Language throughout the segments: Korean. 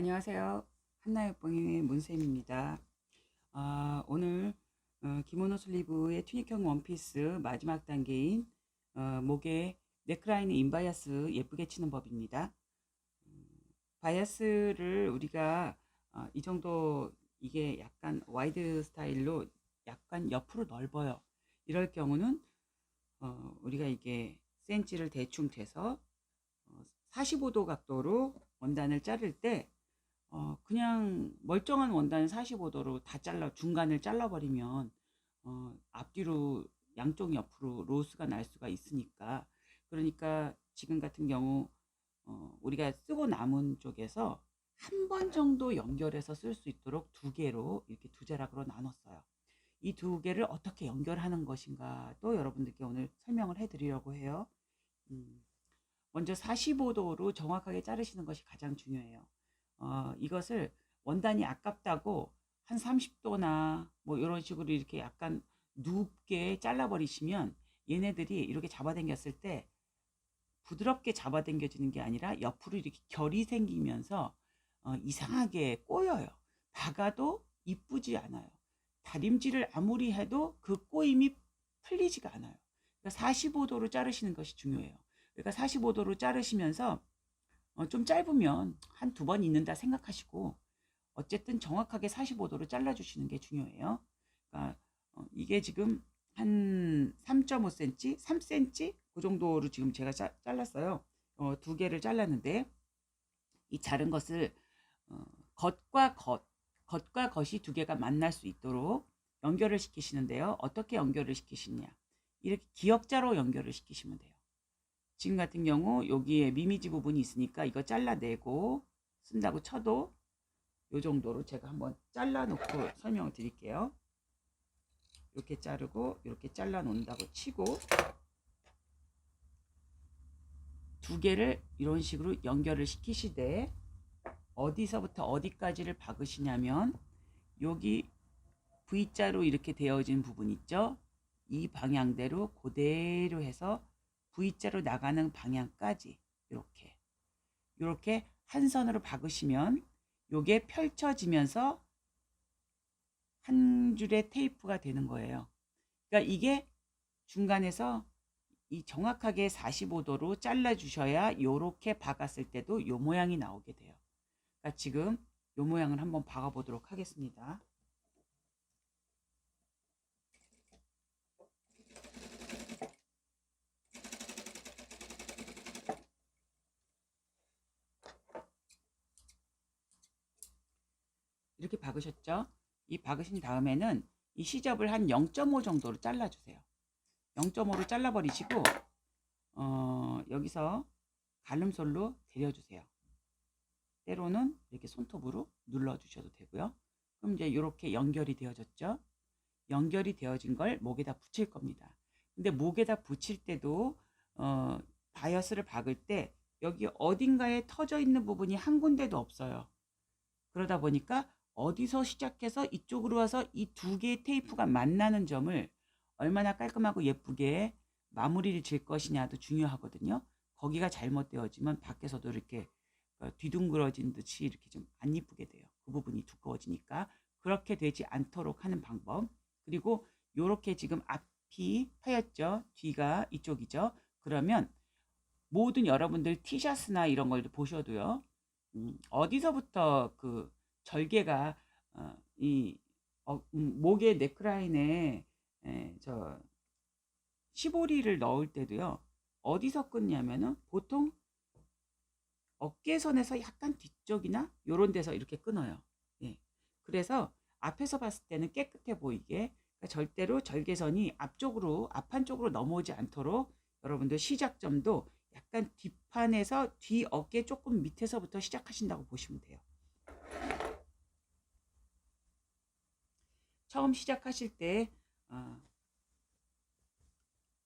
안녕하세요. 한나엽봉의 문쌤입니다. 아, 오늘 어, 기모노 슬리브의 튜닉형 원피스 마지막 단계인 어, 목에 넥라인의 인바이아스 예쁘게 치는 법입니다. 음, 바이아스를 우리가 어, 이 정도 이게 약간 와이드 스타일로 약간 옆으로 넓어요. 이럴 경우는 어, 우리가 이게 센치를 대충 재서 어, 45도 각도로 원단을 자를 때 어, 그냥 멀쩡한 원단 45도로 다 잘라 중간을 잘라버리면 어, 앞뒤로 양쪽 옆으로 로스가 날 수가 있으니까 그러니까 지금 같은 경우 어, 우리가 쓰고 남은 쪽에서 한 번 정도 연결해서 쓸 수 있도록 두 개로 이렇게 두 자락으로 나눴어요. 이 두 개를 어떻게 연결하는 것인가 또 여러분들께 오늘 설명을 해드리려고 해요. 음, 먼저 45도로 정확하게 자르시는 것이 가장 중요해요. 어, 이것을 원단이 아깝다고 한 30도나 뭐 이런 식으로 이렇게 약간 눕게 잘라버리시면 얘네들이 이렇게 잡아당겼을 때 부드럽게 잡아당겨지는 게 아니라 옆으로 이렇게 결이 생기면서 어, 이상하게 꼬여요. 박아도 이쁘지 않아요. 다림질을 아무리 해도 그 꼬임이 풀리지가 않아요. 그러니까 45도로 자르시는 것이 중요해요. 그러니까 45도로 자르시면서 어, 좀 짧으면 한 두 번 있는다 생각하시고 어쨌든 정확하게 45도로 잘라주시는 게 중요해요. 그러니까 어, 이게 지금 한 3.5cm, 3cm 그 정도로 지금 제가 자, 잘랐어요. 어, 두 개를 잘랐는데 이 자른 것을 어, 겉과 겉, 겉과 겉이 두 개가 만날 수 있도록 연결을 시키시는데요. 어떻게 연결을 시키시냐? 이렇게 기역자로 연결을 시키시면 돼요. 지금 같은 경우 여기에 미미지 부분이 있으니까 이거 잘라내고 쓴다고 쳐도 요 정도로 제가 한번 잘라놓고 설명을 드릴게요. 이렇게 자르고 이렇게 잘라 놓는다고 치고 두 개를 이런 식으로 연결을 시키시되 어디서부터 어디까지를 박으시냐면 여기 V자로 이렇게 되어진 부분 있죠? 이 방향대로 그대로 해서 V자로 나가는 방향까지 이렇게 이렇게 한 선으로 박으시면 요게 펼쳐지면서 한 줄의 테이프가 되는 거예요. 그러니까 이게 중간에서 이 정확하게 45도로 잘라 주셔야 요렇게 박았을 때도 요 모양이 나오게 돼요. 그러니까 지금 요 모양을 한번 박아 보도록 하겠습니다. 이렇게 박으셨죠? 이 박으신 다음에는 이 시접을 한 0.5 정도로 잘라주세요. 0.5로 잘라버리시고 어, 여기서 가름솔로 데려주세요. 때로는 이렇게 손톱으로 눌러주셔도 되고요. 그럼 이제 이렇게 연결이 되어졌죠. 연결이 되어진 걸 목에다 붙일 겁니다. 근데 목에다 붙일 때도 어, 바이어스를 박을 때 여기 어딘가에 터져 있는 부분이 한 군데도 없어요. 그러다 보니까 어디서 시작해서 이쪽으로 와서 이 두 개의 테이프가 만나는 점을 얼마나 깔끔하고 예쁘게 마무리를 질 것이냐도 중요하거든요. 거기가 잘못되어지면 밖에서도 이렇게 어, 뒤둥그러진 듯이 이렇게 좀 안 이쁘게 돼요. 그 부분이 두꺼워지니까 그렇게 되지 않도록 하는 방법. 그리고 요렇게 지금 앞이 하였죠. 뒤가 이쪽이죠. 그러면 모든 여러분들 티셔츠나 이런 걸 보셔도요. 음, 어디서부터 그 절개가 어, 이 어, 음, 목의 넥라인에 에, 저 시보리를 넣을 때도요. 어디서 끊냐면은 보통 어깨선에서 약간 뒤쪽이나 요런 데서 이렇게 끊어요. 예. 그래서 앞에서 봤을 때는 깨끗해 보이게 그러니까 절대로 절개선이 앞쪽으로 앞판 쪽으로 넘어오지 않도록 여러분들 시작점도 약간 뒷판에서 뒤 어깨 조금 밑에서부터 시작하신다고 보시면 돼요. 처음 시작하실 때, 어,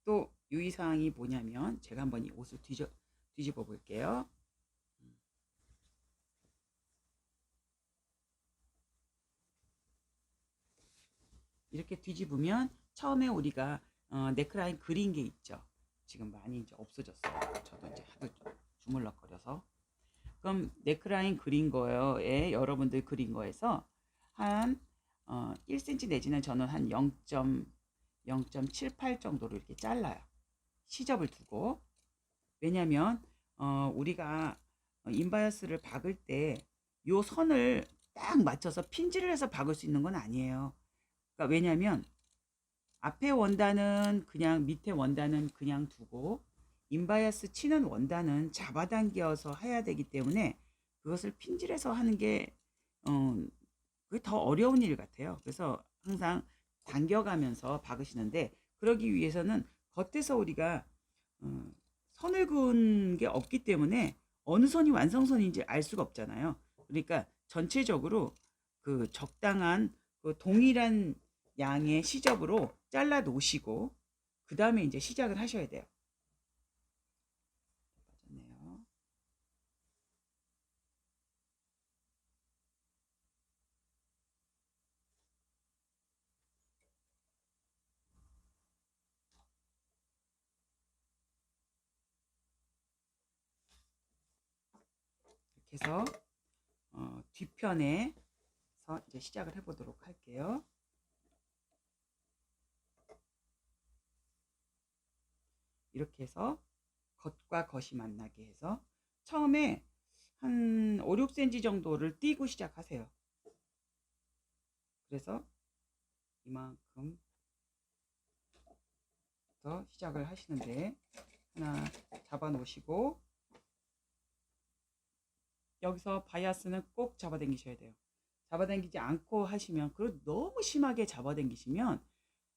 또 유의사항이 뭐냐면, 제가 한번 이 옷을 뒤져, 뒤집어 볼게요. 이렇게 뒤집으면 처음에 우리가 어, 네크라인 그린 게 있죠. 지금 많이 이제 없어졌어요. 저도 이제 하도 주물럭거려서. 그럼 네크라인 그린 거에 여러분들 그린 거에서 한 어, 1cm 내지는 저는 한 0.0.78 정도로 이렇게 잘라요. 시접을 두고 왜냐면 어, 우리가 인바이어스를 박을 때 요 선을 딱 맞춰서 핀질을 해서 박을 수 있는 건 아니에요. 그러니까 왜냐면 앞에 원단은 그냥 밑에 원단은 그냥 두고 인바이어스 치는 원단은 잡아당겨서 해야 되기 때문에 그것을 핀질해서 하는 게 어, 그게 더 어려운 일 같아요. 그래서 항상 당겨가면서 박으시는데 그러기 위해서는 겉에서 우리가 어, 선을 그은 게 없기 때문에 어느 선이 완성선인지 알 수가 없잖아요. 그러니까 전체적으로 그 적당한 그 동일한 양의 시접으로 잘라 놓으시고 그 다음에 이제 시작을 하셔야 돼요. 해서 어, 뒤편에서 이제 시작을 해보도록 할게요. 이렇게 해서 겉과 겉이 만나게 해서 처음에 한 5, 6cm 정도를 띄고 시작하세요. 그래서 이만큼 더 시작을 하시는데 하나 잡아 놓으시고 여기서 바이아스는 꼭 잡아당기셔야 돼요. 잡아당기지 않고 하시면 그리고 너무 심하게 잡아당기시면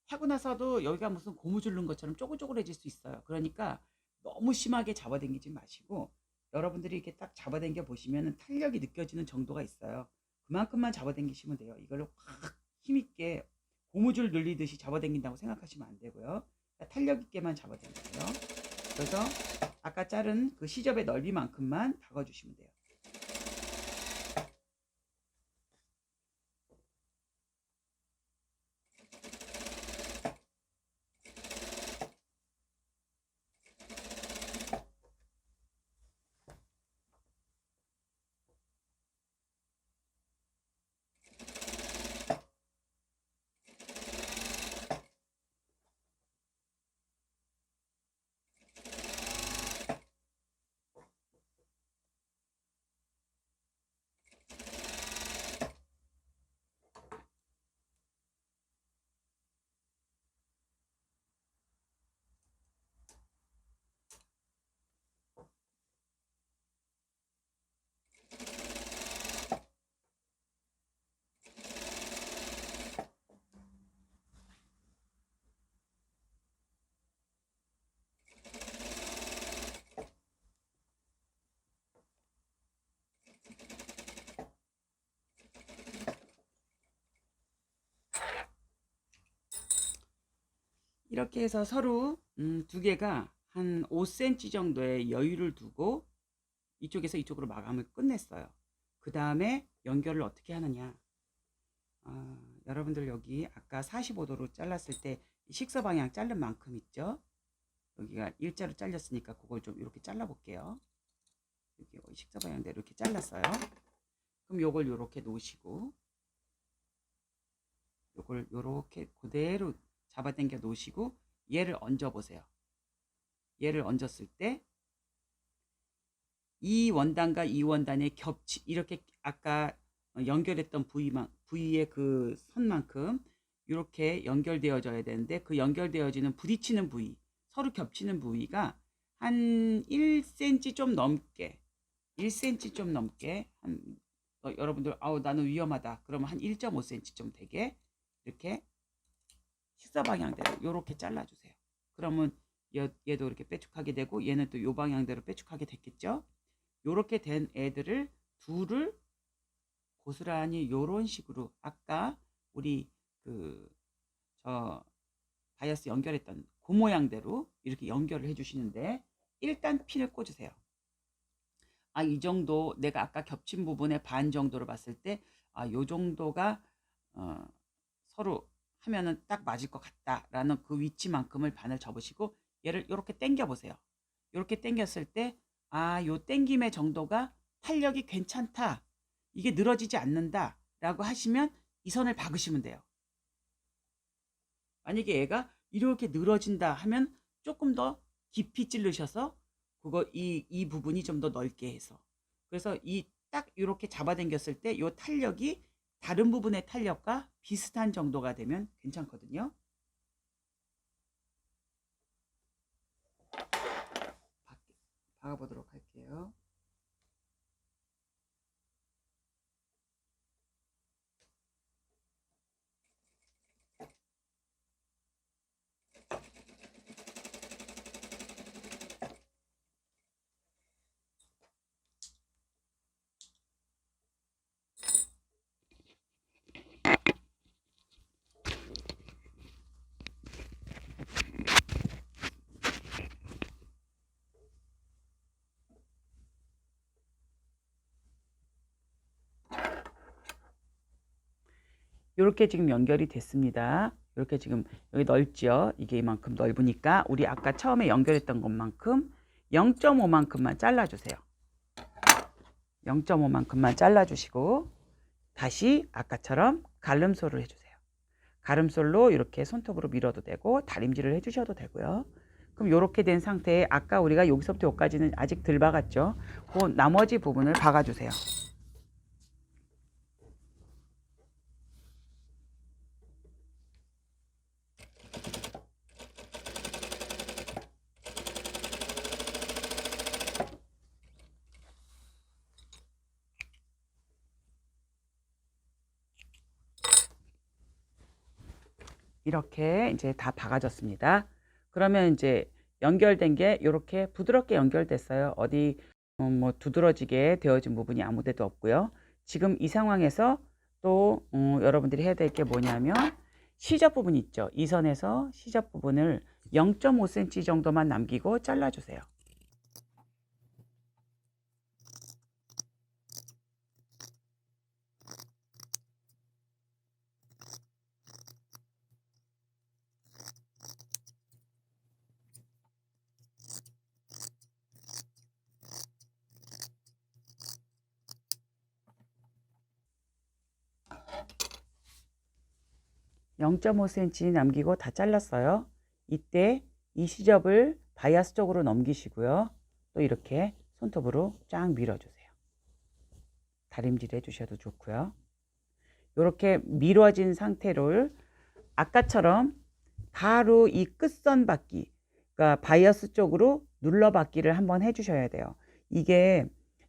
하고 나서도 여기가 무슨 고무줄 넣은 것처럼 쪼글쪼글해질 수 있어요. 그러니까 너무 심하게 잡아당기지 마시고 여러분들이 이렇게 딱 잡아당겨 보시면 탄력이 느껴지는 정도가 있어요. 그만큼만 잡아당기시면 돼요. 이걸 확 힘있게 고무줄 늘리듯이 잡아당긴다고 생각하시면 안 되고요. 그러니까 탄력 있게만 잡아당기세요. 그래서 아까 자른 그 시접의 넓이만큼만 박아주시면 돼요. 이렇게 해서 서로 음, 두 개가 한 5cm 정도의 여유를 두고 이쪽에서 이쪽으로 마감을 끝냈어요. 그 다음에 연결을 어떻게 하느냐. 아, 여러분들 여기 아까 45도로 잘랐을 때 식서 방향 자른 만큼 있죠. 여기가 일자로 잘렸으니까 그걸 좀 이렇게 잘라 볼게요. 여기 식서 방향대로 이렇게 잘랐어요. 그럼 요걸 요렇게 놓으시고 요걸 요렇게 그대로 잡아당겨 놓으시고 얘를 얹어 보세요. 얘를 얹었을 때 이 원단과 이 원단의 겹치 이렇게 아까 연결했던 부위만 부위의 그 선만큼 이렇게 연결되어져야 되는데 그 연결되어지는 부딪히는 부위 서로 겹치는 부위가 한 1cm 좀 넘게 1cm 좀 넘게 한 어, 여러분들 아우 나는 위험하다 그러면 한 1.5cm 좀 되게 이렇게 식사 방향대로 이렇게 잘라주세요. 그러면 얘, 얘도 이렇게 빼축하게 되고 얘는 또 요 방향대로 빼축하게 됐겠죠. 요렇게 된 애들을 둘을 고스란히 요런 식으로 아까 우리 그 저 바이어스 연결했던 그 모양대로 이렇게 연결을 해주시는데 일단 핀을 꽂으세요. 아, 이 정도 내가 아까 겹친 부분의 반 정도로 봤을 때 아, 요 정도가 어, 서로 하면은 딱 맞을 것 같다라는 그 위치만큼을 반을 접으시고 얘를 이렇게 당겨 보세요. 이렇게 당겼을 때 아, 요 당김의 정도가 탄력이 괜찮다. 이게 늘어지지 않는다. 라고 하시면 이 선을 박으시면 돼요. 만약에 얘가 이렇게 늘어진다 하면 조금 더 깊이 찌르셔서 그거 이, 이 부분이 좀 더 넓게 해서 그래서 이 딱 이렇게 잡아당겼을 때이 탄력이 다른 부분의 탄력과 비슷한 정도가 되면 괜찮거든요. 박- 박아보도록 할게요. 이렇게 지금 연결이 됐습니다. 이렇게 지금 여기 넓죠? 이게 이만큼 넓으니까 우리 아까 처음에 연결했던 것만큼 0.5만큼만 잘라주세요. 0.5만큼만 잘라주시고 다시 아까처럼 가름솔을 해주세요. 가름솔로 이렇게 손톱으로 밀어도 되고 다림질을 해주셔도 되고요. 그럼 이렇게 된 상태에 아까 우리가 여기서부터 여기까지는 아직 덜 박았죠? 그 나머지 부분을 박아주세요. 이렇게 이제 다 박아졌습니다. 그러면 이제 연결된 게 이렇게 부드럽게 연결됐어요. 어디 어, 뭐 두드러지게 되어진 부분이 아무데도 없고요. 지금 이 상황에서 또 어, 여러분들이 해야 될 게 뭐냐면 시접 부분 있죠. 이 선에서 시접 부분을 0.5cm 정도만 남기고 잘라주세요. 0.5cm 남기고 다 잘랐어요. 이때 이 시접을 바이아스 쪽으로 넘기시고요. 또 이렇게 손톱으로 쫙 밀어주세요. 다림질 해주셔도 좋고요. 이렇게 미뤄진 상태를 아까처럼 바로 이 끝선 받기, 그러니까 바이어스 쪽으로 눌러받기를 한번 해주셔야 돼요. 이게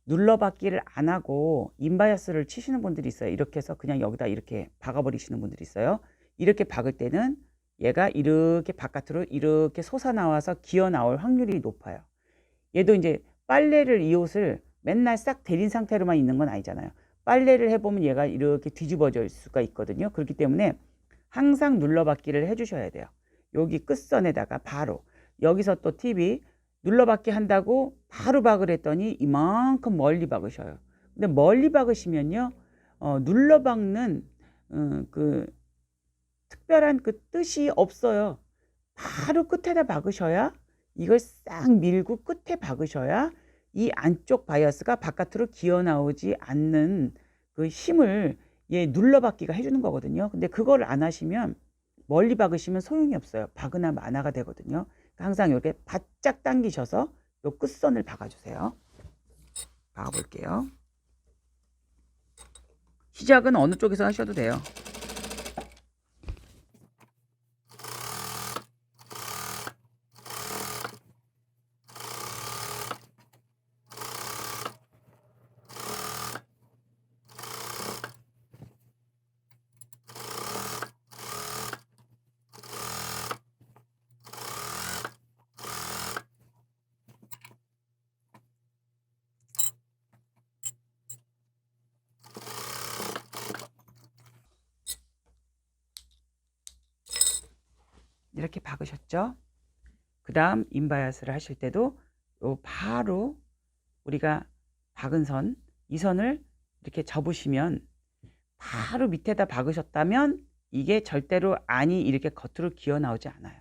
눌러받기를 안 하고 인바이어스를 치시는 분들이 있어요. 이렇게 해서 그냥 여기다 이렇게 박아버리시는 분들이 있어요. 이렇게 박을 때는 얘가 이렇게 바깥으로 이렇게 솟아나와서 기어 나올 확률이 높아요. 얘도 이제 빨래를 이 옷을 맨날 싹 데린 상태로만 있는 건 아니잖아요. 빨래를 해보면 얘가 이렇게 뒤집어질 수가 있거든요. 그렇기 때문에 항상 눌러받기를 해주셔야 돼요. 여기 끝선에다가 바로 여기서 또 팁이 눌러받기 한다고 바로 박을 했더니 이만큼 멀리 박으셔요. 근데 멀리 박으시면요, 어, 눌러박는 어, 그 특별한 그 뜻이 없어요. 바로 끝에다 박으셔야 이걸 싹 밀고 끝에 박으셔야 이 안쪽 바이어스가 바깥으로 기어 나오지 않는 그 힘을 얘 눌러박기가 해주는 거거든요. 근데 그걸 안 하시면 멀리 박으시면 소용이 없어요. 박으나 마나가 되거든요. 그러니까 항상 이렇게 바짝 당기셔서 요 끝선을 박아주세요. 박아볼게요. 시작은 어느 쪽에서 하셔도 돼요. 박으셨죠? 그 다음 인바이아스를 하실 때도 요 바로 우리가 박은 선, 이 선을 이렇게 접으시면 바로 밑에다 박으셨다면 이게 절대로 안이 이렇게 겉으로 기어 나오지 않아요.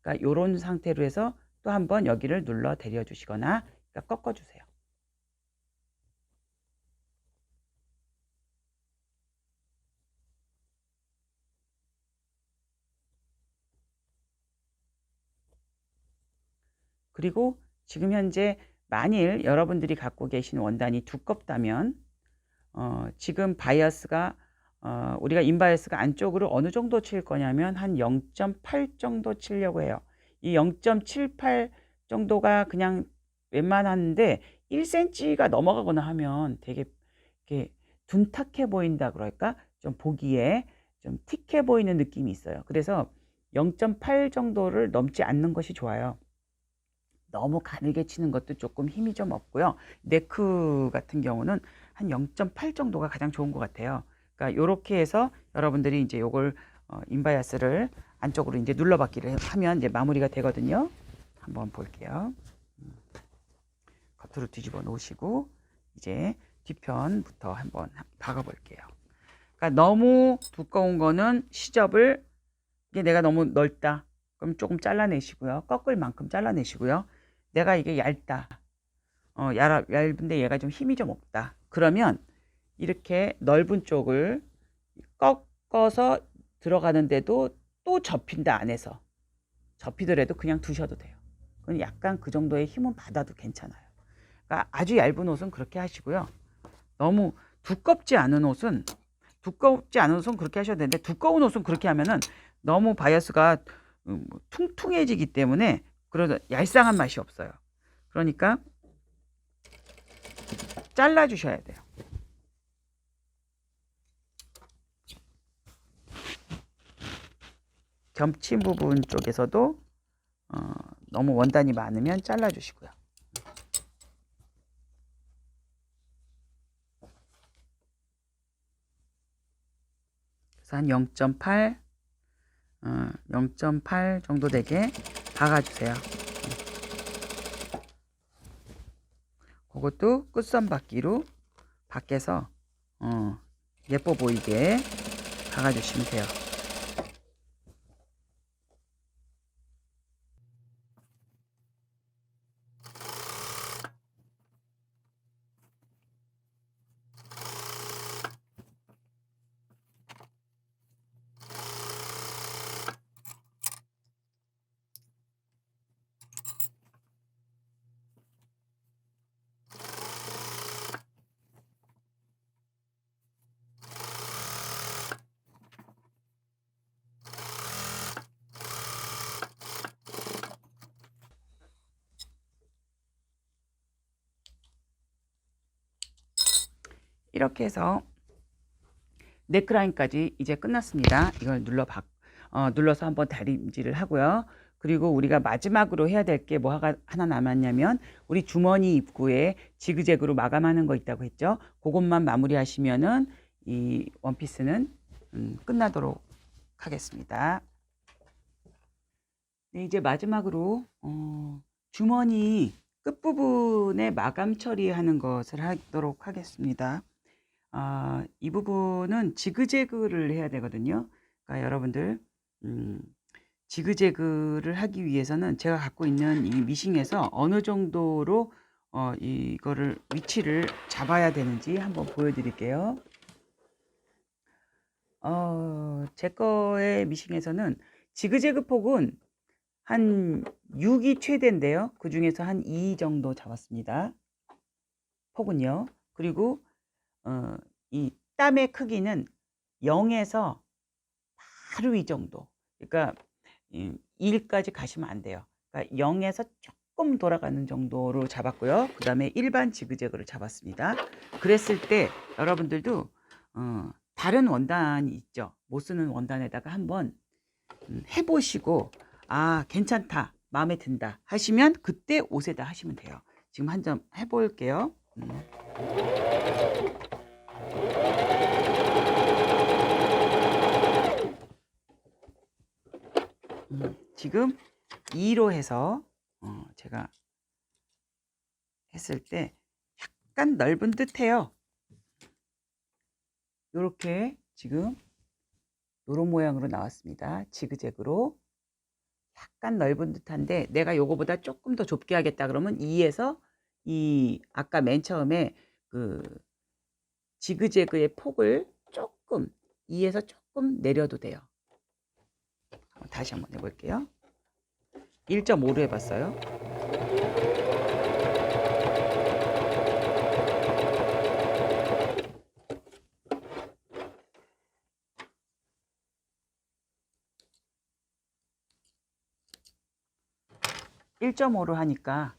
그러니까 요런 상태로 해서 또 한번 여기를 눌러 데려 주시거나 그러니까 꺾어 주세요. 그리고 지금 현재 만일 여러분들이 갖고 계신 원단이 두껍다면 어, 지금 바이어스가 어, 우리가 인바이어스가 안쪽으로 어느 정도 칠 거냐면 한 0.8 정도 치려고 해요. 이 0.78 정도가 그냥 웬만한데 1cm가 넘어가거나 하면 되게 이렇게 둔탁해 보인다 그럴까? 좀 보기에 좀 틱해 보이는 느낌이 있어요. 그래서 0.8 정도를 넘지 않는 것이 좋아요. 너무 가늘게 치는 것도 조금 힘이 좀 없고요. 네크 같은 경우는 한 0.8 정도가 가장 좋은 것 같아요. 그러니까 이렇게 해서 여러분들이 이제 요걸 어, 인바이아스를 안쪽으로 이제 눌러받기를 하면 이제 마무리가 되거든요. 한번 볼게요. 음. 겉으로 뒤집어 놓으시고 이제 뒤편부터 한번 박아 볼게요. 그러니까 너무 두꺼운 거는 시접을 이게 내가 너무 넓다. 그럼 조금 잘라내시고요. 꺾을 만큼 잘라내시고요. 내가 이게 얇다. 어, 얇, 얇은데 얘가 좀 힘이 좀 없다. 그러면 이렇게 넓은 쪽을 꺾어서 들어가는데도 또 접힌다 안에서 접히더라도 그냥 두셔도 돼요. 그건 약간 그 정도의 힘은 받아도 괜찮아요. 그러니까 아주 얇은 옷은 그렇게 하시고요. 너무 두껍지 않은 옷은 두껍지 않은 옷은 그렇게 하셔도 되는데 두꺼운 옷은 그렇게 하면은 너무 바이어스가 음, 뭐 퉁퉁해지기 때문에 그러다 얄쌍한 맛이 없어요. 그러니까 잘라 주셔야 돼요. 점친 부분 쪽에서도 어, 너무 원단이 많으면 잘라 주시고요. 그래서 한 0.8, 어, 0.8 정도 되게 박아주세요. 그것도 끝선받기로 밖에서 어, 예뻐 보이게 박아주시면 돼요. 이렇게 해서 네크라인까지 이제 끝났습니다. 이걸 눌러 박, 어, 눌러서 한번 다림질을 하고요. 그리고 우리가 마지막으로 해야 될 게 뭐 하나 남았냐면 우리 주머니 입구에 지그재그로 마감하는 거 있다고 했죠. 그것만 마무리하시면은 이 원피스는 음, 끝나도록 하겠습니다. 네, 이제 마지막으로 어, 주머니 끝부분에 마감 처리하는 것을 하도록 하겠습니다. 아, 이 부분은 지그재그를 해야 되거든요. 그러니까 여러분들 음, 지그재그를 하기 위해서는 제가 갖고 있는 이 미싱에서 어느 정도로 어, 이거를 위치를 잡아야 되는지 한번 보여드릴게요. 어, 제 거의 미싱에서는 지그재그 폭은 한 6이 최대인데요. 그 중에서 한 2 정도 잡았습니다. 폭은요. 그리고 어, 이 땀의 크기는 0에서 바로 이 정도. 그러니까 1까지 가시면 안 돼요. 그러니까 0에서 조금 돌아가는 정도로 잡았고요. 그 다음에 일반 지그재그를 잡았습니다. 그랬을 때 여러분들도 어, 다른 원단이 있죠. 못 쓰는 원단에다가 한번 음, 해보시고 아 괜찮다 마음에 든다 하시면 그때 옷에다 하시면 돼요. 지금 한 점 해볼게요. 음. 음, 지금 2로 해서 어, 제가 했을 때 약간 넓은 듯해요. 이렇게 지금 이런 모양으로 나왔습니다. 지그재그로 약간 넓은 듯한데 내가 요거보다 조금 더 좁게 하겠다 그러면 2에서 이 아까 맨 처음에 그 지그재그의 폭을 조금 2에서 조금 내려도 돼요. 다시 한번 해볼게요. 1.5로 해봤어요. 1.5로 하니까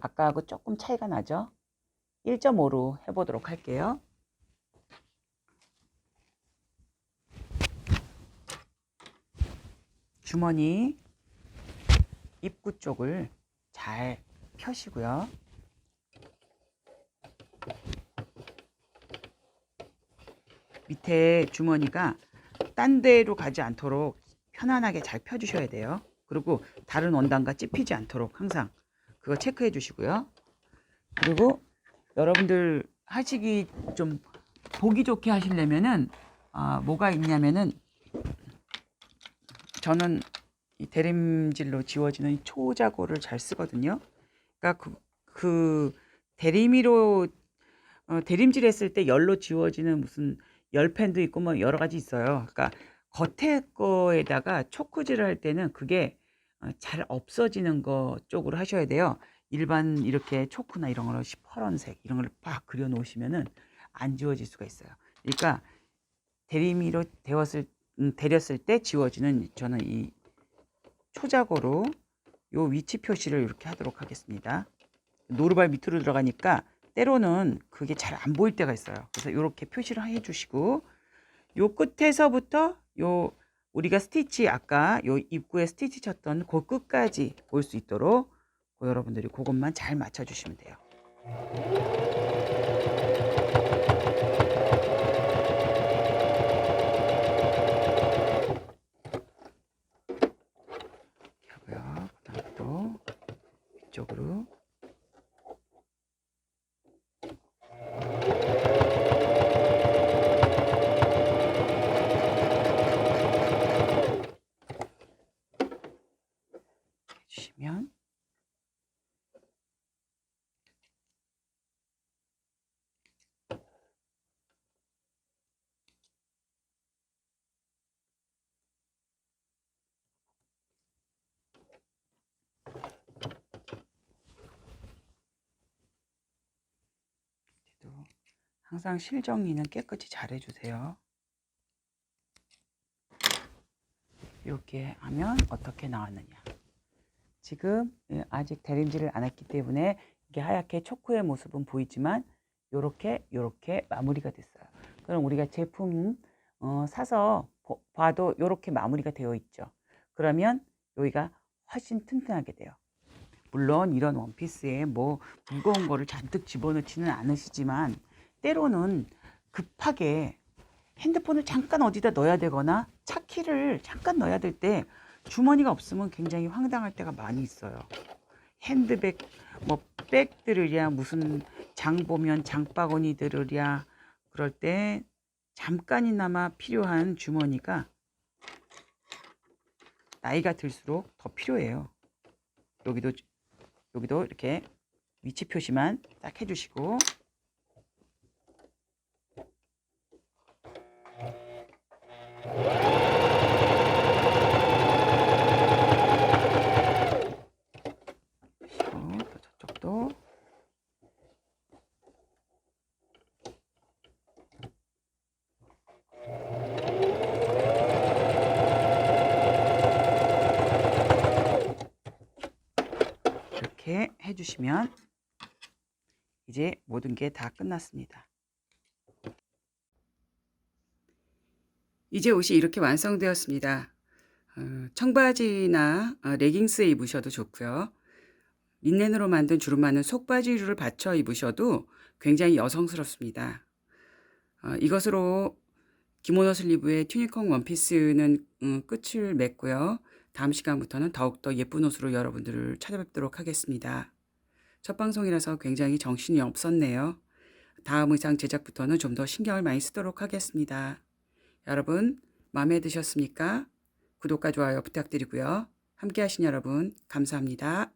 아까하고 조금 차이가 나죠? 1.5로 해보도록 할게요. 주머니 입구 쪽을 잘 펴시고요. 밑에 주머니가 딴 데로 가지 않도록 편안하게 잘 펴주셔야 돼요. 그리고 다른 원단과 찝히지 않도록 항상 그거 체크해 주시고요. 그리고 여러분들 하시기 좀 보기 좋게 하시려면은 아, 뭐가 있냐면은 저는 이 대림질로 지워지는 이 초자고를 잘 쓰거든요. 그러니까 그, 그 대림이로 어, 대림질 했을 때 열로 지워지는 무슨 열펜도 있고 뭐 여러 가지 있어요. 그러니까 겉에 거에다가 초크질을 할 때는 그게 어, 잘 없어지는 거 쪽으로 하셔야 돼요. 일반 이렇게 초크나 이런 거로 퍼런색 이런 걸빡 그려 놓으시면은 안 지워질 수가 있어요. 그러니까 대리미로 데웠을 음, 데렸을 때 지워지는 저는 이 초자고로 요 위치 표시를 이렇게 하도록 하겠습니다. 노루발 밑으로 들어가니까 때로는 그게 잘 안 보일 때가 있어요. 그래서 이렇게 표시를 해 주시고 요 끝에서부터 요 우리가 스티치 아까 요 입구에 스티치 쳤던 그 끝까지 볼 수 있도록 그 여러분들이 그것만 잘 맞춰 주시면 돼요. 이렇게 하고요. 그다음 또 이쪽으로 해주시면 또 항상 실 정리는 깨끗이 잘 해주세요. 이렇게 하면 어떻게 나왔느냐. 지금 예, 아직 대림질을 안 했기 때문에 이게 하얗게 초코의 모습은 보이지만 요렇게 요렇게 마무리가 됐어요. 그럼 우리가 제품 어, 사서 보- 봐도 요렇게 마무리가 되어 있죠. 그러면 여기가 훨씬 튼튼하게 돼요. 물론 이런 원피스에 뭐 무거운 거를 잔뜩 집어넣지는 않으시지만 때로는 급하게 핸드폰을 잠깐 어디다 넣어야 되거나 차 키를 잠깐 넣어야 될 때 주머니가 없으면 굉장히 황당할 때가 많이 있어요. 핸드백, 뭐 백들을야 무슨 장 보면 장바구니 들으랴 그럴 때 잠깐이나마 필요한 주머니가 나이가 들수록 더 필요해요. 여기도 여기도 이렇게 위치 표시만 딱 해주시고 그리고 또 이렇게 해주시면 이제 모든 게 다 끝났습니다. 이제 옷이 이렇게 완성되었습니다. 어, 청바지나 어, 레깅스에 입으셔도 좋고요. 린넨으로 만든 주름 많은 속바지를 받쳐 입으셔도 굉장히 여성스럽습니다. 어, 이것으로 기모노 슬리브의 튜니콘 원피스는 음, 끝을 맺고요. 다음 시간부터는 더욱더 예쁜 옷으로 여러분들을 찾아뵙도록 하겠습니다. 첫 방송이라서 굉장히 정신이 없었네요. 다음 의상 제작부터는 좀 더 신경을 많이 쓰도록 하겠습니다. 여러분, 마음에 드셨습니까? 구독과 좋아요 부탁드리고요. 함께 하신 여러분, 감사합니다.